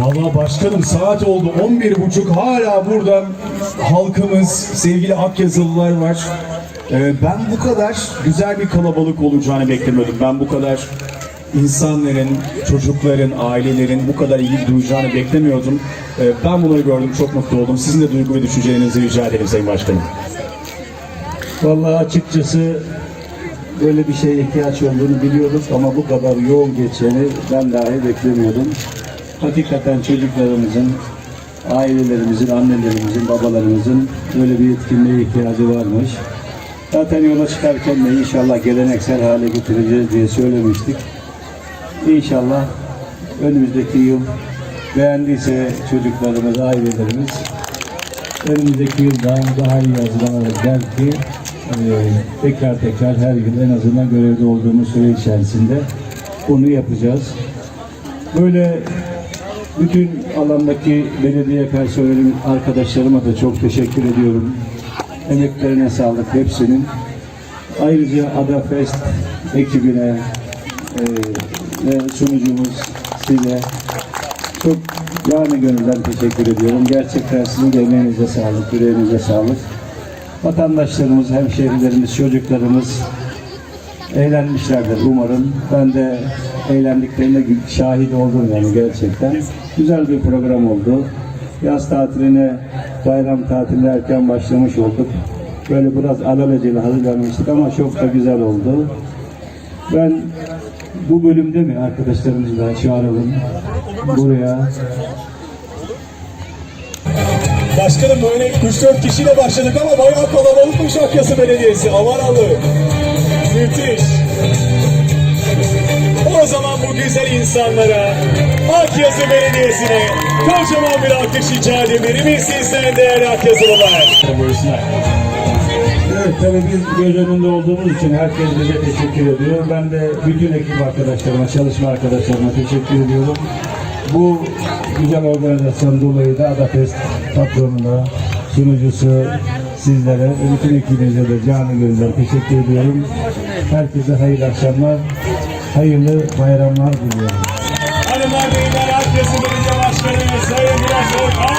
Vallahi başkanım saat oldu 11.30 hala burada halkımız, sevgili Akyazılılar var. Ee, ben bu kadar güzel bir kalabalık olacağını beklemiyordum. Ben bu kadar insanların, çocukların, ailelerin bu kadar ilgi duyacağını beklemiyordum. Ee, ben bunları gördüm, çok mutlu oldum. Sizin de duygu ve düşüncelerinizi rica ederim Sayın Başkanım. Vallahi açıkçası böyle bir şeye ihtiyaç olduğunu biliyorduk ama bu kadar yoğun geçeceğini ben dahi beklemiyordum. Hakikaten çocuklarımızın, ailelerimizin, annelerimizin, babalarımızın böyle bir etkinliğe ihtiyacı varmış. Zaten yola çıkarken de inşallah geleneksel hale getireceğiz diye söylemiştik. İnşallah önümüzdeki yıl beğendiyse çocuklarımız, ailelerimiz önümüzdeki yılda daha iyi hazırlanarak belki e, tekrar tekrar her yıl en azından görevde olduğumuz süre içerisinde bunu yapacağız. Böyle bütün alandaki belediye personeli arkadaşlarıma da çok teşekkür ediyorum. Emeklerine sağlık hepsinin. Ayrıca Adafest ekibine e, ve sunucumuz size çok yani gönülden teşekkür ediyorum. Gerçekten sizin de emeğinize sağlık, yüreğinize sağlık. Vatandaşlarımız, hemşehrilerimiz, çocuklarımız eğlenmişlerdir umarım. Ben de eğlendiklerine şahit oldum yani gerçekten. Güzel bir program oldu. Yaz tatiline, bayram tatiline erken başlamış olduk. Böyle biraz alelacele hazırlanmıştık ama çok da güzel oldu. Ben bu bölümde mi arkadaşlarımızı da çağıralım buraya. Başkanım böyle 3-4 kişiyle başladık ama bayağı kalabalıkmış Akyazı Belediyesi. Avaralı. Müthiş. Güzel insanlara, Akyazı Belediyesi'ne kocaman bir alkış rica edebilir sizden değerli Akyazılılar? Evet tabii biz göz önünde olduğumuz için herkes bize teşekkür ediyor. Ben de bütün ekip arkadaşlarıma, çalışma arkadaşlarıma teşekkür ediyorum. Bu güzel organizasyon dolayı da Adafest patronuna, sunucusu, sizlere bütün ekibinize de canı gönülden teşekkür ediyorum. Herkese hayırlı akşamlar, hayırlı bayramlar diliyorum. Hanımlar beyler Belediye Başkanı Sayın Biraz